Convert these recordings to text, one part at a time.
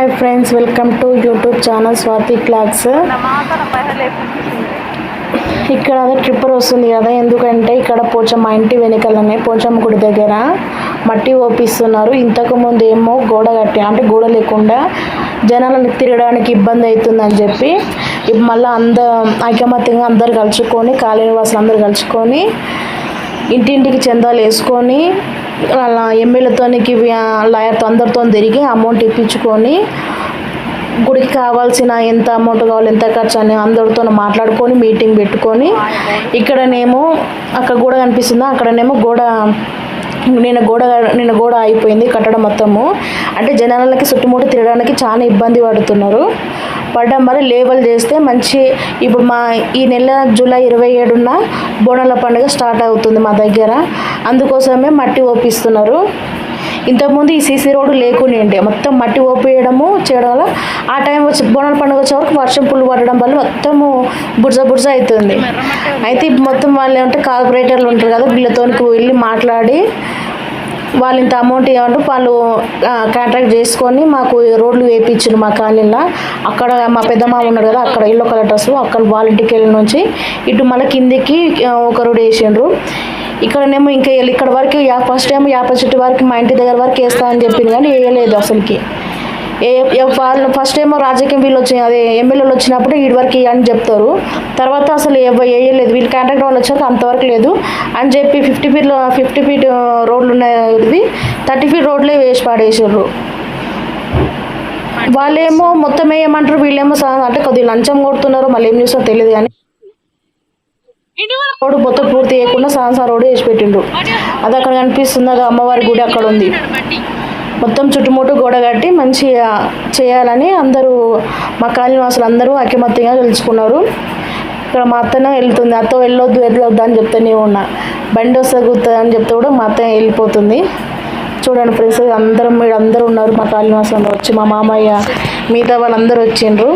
Hi friends welcome to YouTube channel Swathi clocks ఇక్కడ tripper వస్తుంది కదా ఎందుకంటే ఇక్కడ పోచమ్మ ఇంటి వెనకాలనే పోచమ్మ గుడి దగ్గర మట్టి ఓపిస్తున్నారు ఇంతకు ముందు ఏమో గోడ కట్టి అంటే గోడ లేకుండా జనాలను తిరగడానికి ఇబ్బంది అవుతుందని చెప్పి మళ్ళీ అంద ఐకమత్యంగా అందరు కలుసుకొని కాలనీ వాసులు అందరు కలుసుకొని ఇంటింటికి చందాలు వేసుకొని అలా ఎమ్మెల్యేతోనికి లాయర్తో అందరితో తిరిగి అమౌంట్ ఇప్పించుకొని గుడికి కావాల్సిన ఎంత అమౌంట్ కావాలి ఎంత ఖర్చు అని అందరితో మాట్లాడుకొని మీటింగ్ పెట్టుకొని ఇక్కడనేమో అక్కడ గోడ కనిపిస్తుంది? అక్కడనేమో గోడ నేను గోడ నిన్న గోడ అయిపోయింది కట్టడం మొత్తము. అంటే జనాలకి చుట్టుముట్టు తిరగడానికి చాలా ఇబ్బంది పడుతున్నారు. పడడం వల్ల లేబల్ చేస్తే మంచి ఇప్పుడు మా ఈ నెల జూలై ఇరవై ఏడున బోనాల పండుగ స్టార్ట్ అవుతుంది మా దగ్గర. అందుకోసమే మట్టి ఓపిస్తున్నారు ఇంతకుముందు ఈ సీసీ రోడ్డు లేకుండే మొత్తం మట్టి ఓపేయడము చేయడం వల్ల ఆ టైం వచ్చి బోనాల పండుగ వచ్చే వరకు వర్షం పుల్లు పడడం వల్ల మొత్తము బుర్జ బుర్జ అవుతుంది అయితే మొత్తం వాళ్ళు ఏమంటే కార్పొరేటర్లు ఉంటారు కదా వీళ్ళతోనికి వెళ్ళి మాట్లాడి వాళ్ళు ఇంత అమౌంట్ ఇవ్వమంటే వాళ్ళు కాంట్రాక్ట్ చేసుకొని మాకు రోడ్లు వేయించారు మా కాలనీలో. అక్కడ మా పెద్దమ్మ ఉన్నారు ఉన్నాడు కదా అక్కడ ఇల్లు డ్రెస్ అక్కడ వాళ్ళ ఇంటికి వెళ్ళి నుంచి ఇటు మళ్ళీ కిందికి ఒక రోడ్ వేసిండ్రు. ఇక్కడనేమో ఇంకా ఇక్కడ వరకు ఫస్ట్ టైం యాప చెట్టు వరకు మా ఇంటి దగ్గర వరకు వేస్తా అని చెప్పింది కానీ వేయలేదు అసలుకి. ఏ వాళ్ళు ఫస్ట్ ఏమో రాజకీయం వీళ్ళు వచ్చి అదే ఎమ్మెల్యేలు వచ్చినప్పుడు వీడి వరకు అని చెప్తారు. తర్వాత అసలు ఎవ- వేయలేదు. వీళ్ళు కాంట్రాక్ట్ వాళ్ళు వచ్చాక అంతవరకు లేదు. అని చెప్పి ఫిఫ్టీ ఫీట్ ఫిఫ్టీ ఫీట్ రోడ్లు ఉన్నాయి థర్టీ ఫీట్ రోడ్లే వేసి పాడేసారు వాళ్ళేమో మొత్తం వేయమంటారు వీళ్ళేమో అంటే కొద్దిగా లంచం కొడుతున్నారు మళ్ళీ ఏం చేస్తారో తెలియదు కానీ. రోడ్డు మొత్తం పూర్తి చేయకుండా సాన్సా రోడ్డు వేసి పెట్టిండ్రు అది అక్కడ కనిపిస్తుంది అది అమ్మవారి గుడి అక్కడ ఉంది. మొత్తం చుట్టుముట్టు గోడ కట్టి మంచిగా చేయాలని అందరూ మా కాలనీ వాసులు అందరూ ఐకమత్యంగా తెలుసుకున్నారు. ఇక్కడ మా అత్తనే వెళ్తుంది. అత్త వెళ్ళొద్దు వెళ్ళొద్దు అని చెప్తూనే ఉన్నా. బండి వస్తే గుర్తుంది అని చెప్తే కూడా మా అత్త వెళ్ళిపోతుంది. చూడండి ఫ్రెండ్స్ అందరం మీరు అందరూ ఉన్నారు మా కాలనీ వాసులు వచ్చి మా మామయ్య మిగతా వాళ్ళందరూ వచ్చిండ్రు.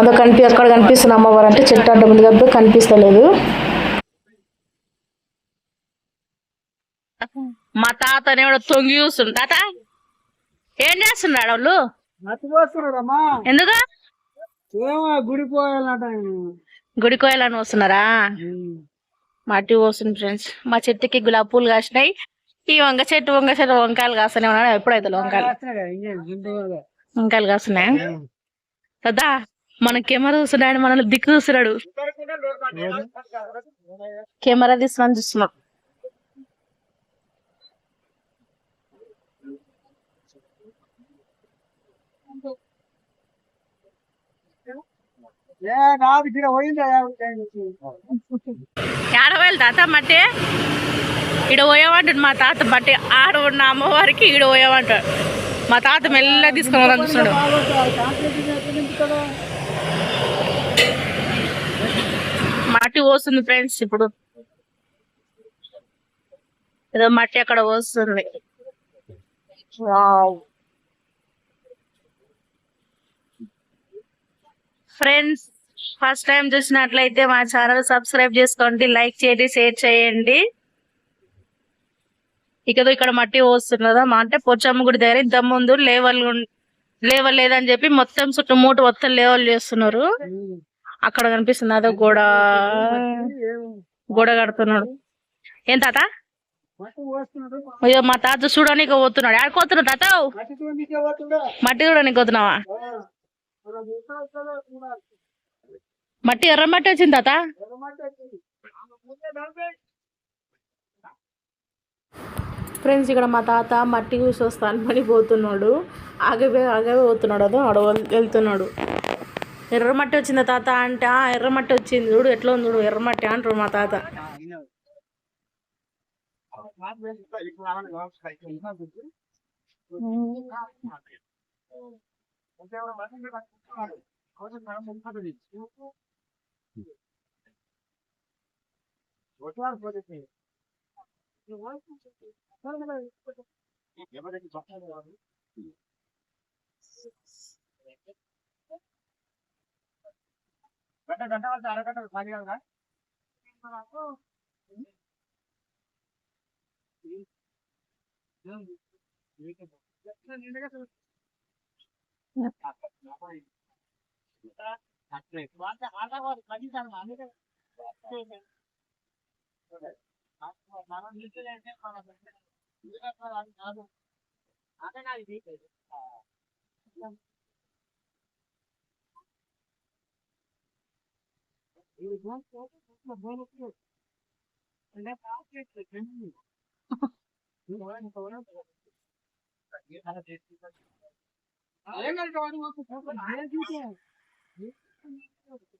అదో కనిపి అక్కడ కనిపిస్తున్న అమ్మవారు అంటే చెట్టు అడ్డం ఉంది కాబట్టి కనిపిస్తలేదు. మా కూడా తొంగి చూస్తుండు. తాత ఏం చేస్తున్నాడు వాళ్ళు? ఎందుకు? గుడి పోయాలంట గుడి కోయాలని వస్తున్నారా? మట్టి పోస్తుంది ఫ్రెండ్స్ మా చెట్టుకి గులాబీ పూలు కాసినాయి. ఈ వంగ చెట్టు వంగ చెట్టు వంకాయలు కాస్తూనే ఉన్నాడు. ఎప్పుడైతే వంకాయలు వంకాయలు కాస్తున్నాయి? కదా మన కెమెరా చూస్తున్నాడు మనల్ని దిక్కు చూస్తున్నాడు. కెమెరా తీసుకుని చూస్తున్నాడు ఆడవాళ్ళు తాత మట్టి? ఈడ పోయామంటాడు మా తాత మట్టి ఆడ ఉన్న అమ్మవారికి ఈడ పోయామంటాడు మా తాత మెల్లగా తీసుకుని పోదాం చూస్తున్నాడు. మట్టి పోస్తుంది ఫ్రెండ్స్ ఇప్పుడు. ఏదో మట్టి అక్కడ పోస్తుంది. ఫ్రెండ్స్ ఫస్ట్ టైం చూసినట్లయితే మా ఛానల్ సబ్స్క్రైబ్ చేసుకోండి లైక్ చేయండి షేర్ చేయండి. ఇక ఇక్కడ మట్టి పోస్తున్నదా? మా అంటే పొచ్చమ్మ గుడి దగ్గర ఇంత ముందు లేవల్ లేవల్ లేదని చెప్పి మొత్తం చుట్టుముట్టు మొత్తం లేవల్ చేస్తున్నారు. అక్కడ కనిపిస్తుంది అదో గోడ. గోడ కడుతున్నాడు. ఏం తాత? అయ్యో మా తాత చూడడానికి పోతున్నాడు. ఆడుకోతున్నాడు తాత? మట్టి చూడడానికి పోతున్నావా? మట్టి ఎర్ర మట్టి వచ్చింది తాత మట్టి వచ్చింది ముందే నడిపే ఫ్రెండ్స్ ఇక్కడ మా తాత మట్టి చూసి వస్తాను పని పోతున్నాడు. ఆగవే ఆగవే పోతున్నాడు. అదో ఆడ వెళ్తున్నాడు. ఎర్రమట్టి వచ్చిందా తాత అంటే "ఆ, ఎర్ర వచ్చింది. చూడు ఎట్లా ఉంది చూడు ఎర్రమట్టి అంటారు మా తాత. గంట గంట వాళ్ళు అరగంట ఖాళీ కదా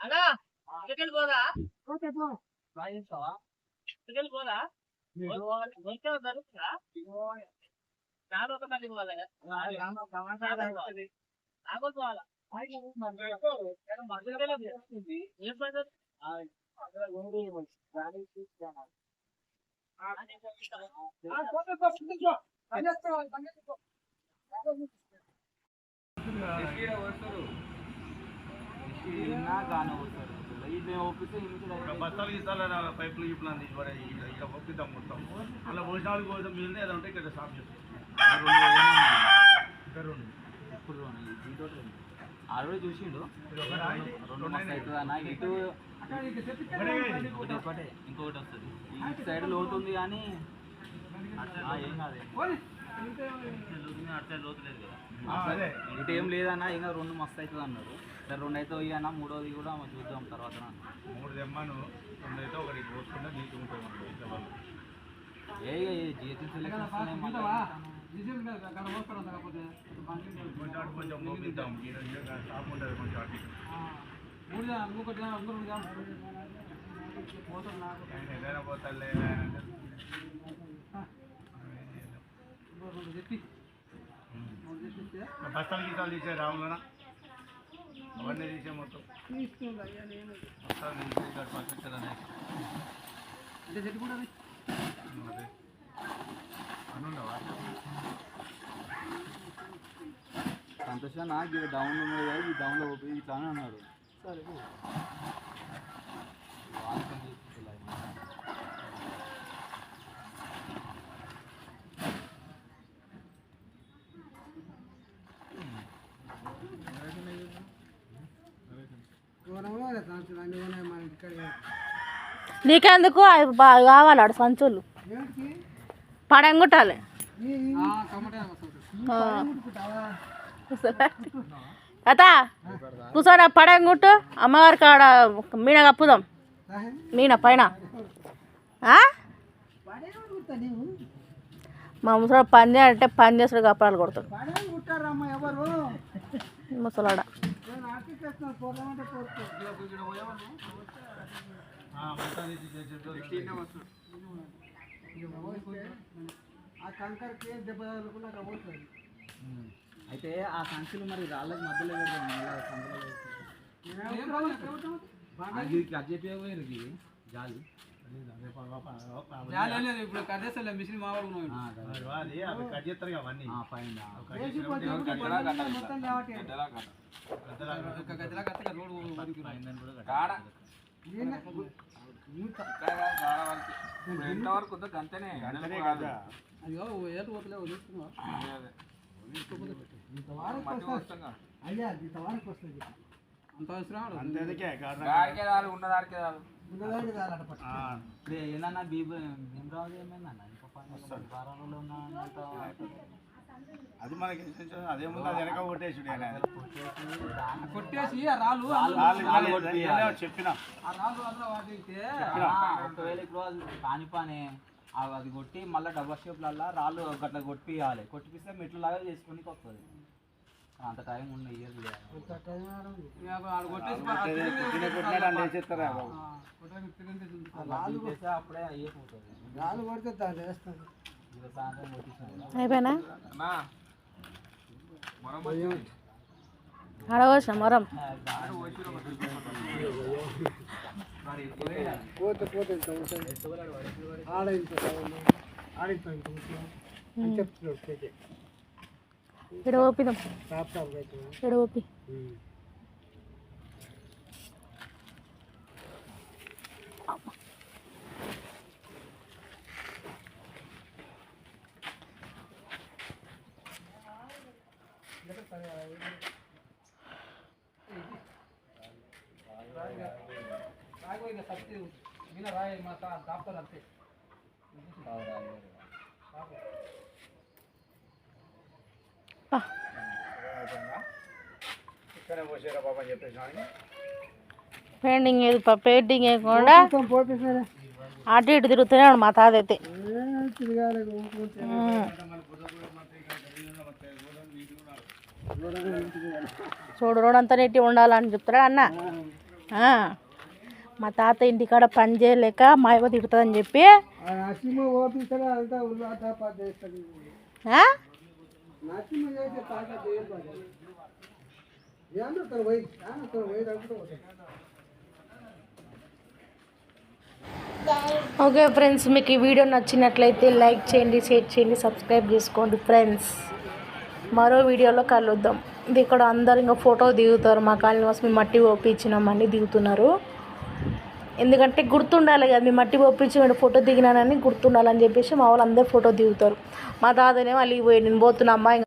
అలా ఇక్కడికి పోదా ఇక్కడికి పోదా వచ్చే దొరుకుతుందా నాలుగు ఒక తల్లి పోదా పోవాలా ఏం పని బస్తాలు గీస్తాలు పైపులు అంది ఇక్కడ పంపిద్దాం మొత్తం. అలా భోజనాలు కోసం మిగిలిన ఏదో ఉంటే ఇక్కడ స్టాప్ చేస్తాం. ఇక్కడ రెండు. ఆల్రెడీ చూసిండు. ఇది? రెండు మస్తు అవుతుంది అన్న ఇటు ఒకటే ఇది. ఇంకొకటి వస్తుంది. ఈ సైడ్ లోతు ఉంది కానీ ఆ, ఏం కాదు. అటు సైడ్ లోతు లేదు కదా. ఇటు ఏం లేదన్నా ఇంకా రెండు మస్తు అవుతుంది అన్నారు సరే రెండు అయితే అన్న మూడోది కూడా మనం చూద్దాం తర్వాత. మూడు తెమ్మను రెండు అయితే ఒకటి ఇంత వాళ్ళు. ఏ జిఎస్టీ సెలెక్షన్ వస్తున్నాయి మళ్ళీ కొంచెం అటు కొంచెం పంపిద్దాం ఈడ ఈడ స్టాప్ ఉంటుంది కొంచెం అటు ఆయన ఏదైనా పోతాలే అంటే బస్తాలు గీతాలు తీసే రాములనా అవన్నీ తీసే మొత్తం. అనుండవా? సంతోష్ అన్న ఇది డౌన్ ఉన్నది కదా ఈ డౌన్లో పోయి ఇట్లా అని అన్నాడు వాళ్ళతో నీకెందుకు? అవి బాగా కావాలి ఆడ సంచులు. పడంగుట్టాలి అత కూర్చోరా పడంగుట్టు అమ్మగారి కాడ మీన కప్పుదాం. మీన పైన. ఆ? మా ముసలాడు పని అంటే పని చేస్తాడు కప్పడాలు కొడతాడు. ముసలాడ. చేసేది అయితే ఆ సంచులు మరి రాళ్ళకి మధ్యలో. ఆ, కట్ ఇది. జాలి. ఆ, అవి కట్ చేస్తారు అవన్నీ. ఆ, పైన కట్ కట్ కట్టాలి. ఎంతవరకు ఉందో అంతేనే అంతనే కదా. మట్టి వస్తాం అంతేదికే కారణం దారికే రాదు ఉన్న దారికే రాదు. ఆ, ఇప్పుడు ఏందన్నా బీబ్ భీమరావు ఏమైందన్న ఇంకో పని వారంలో ఉన్న అది మనకి ఎసెన్షియల్. అదేముంది అది వెనక కొట్టేసుడు ఆయన. కొట్టేసి ఆ రాళ్ళు చెప్పినా. ఆ రాళ్ళు అందులో వాటితే ఒకవేళ ఇప్పుడు అది కాని పని ఆ అది కొట్టి మళ్ళీ డబ్బా షేప్లల్లా రాళ్ళు గట్ల కొట్టియాలి కొట్టిపిస్తే మెట్లు లాగా చేసుకొని వస్తుంది. అంత టైం ఉన్న ఇయర్ కొట్టేసి అప్పుడే అయిపోతుంది రాళ్ళు కొడితే అయిపోయినా? అన్నా అడగవచ్చిన మొరం. ఇక్కడ ఓపిదాం. ఇక్కడ ఓపి. రాయి మా డాక్టర్ అంతే పెయింటింగ్ ఏది పెయింటింగ్ వేయకుండా అటు ఇటు తిరుగుతూనే మా తాత అయితే ఉమ్. చూడు రోడ్ అంతా నెట్టి ఉండాలని చెప్తాడా అన్న. మా తాత ఇంటికాడ పని చేయలేక మా అవ్వ తిడుతుందని చెప్పి ఓకే ఫ్రెండ్స్ మీకు ఈ వీడియో నచ్చినట్లయితే లైక్ చేయండి షేర్ చేయండి సబ్స్క్రైబ్ చేసుకోండి ఫ్రెండ్స్. మరో వీడియోలో కలుద్దాం. ఇది ఇక్కడ అందరు ఇంకా ఫోటో దిగుతారు. మా కాలనీ వాసు మేము మట్టి ఒప్పించినామని దిగుతున్నారు. ఎందుకంటే గుర్తుండాలి కదా మీ మట్టి పోపించి మేము ఫోటో దిగినానని గుర్తుండాలని చెప్పేసి మా వాళ్ళు అందరూ ఫోటో దిగుతారు. మా తాతనే వాళ్ళు పోయి నేను పోతున్నా అమ్మాయి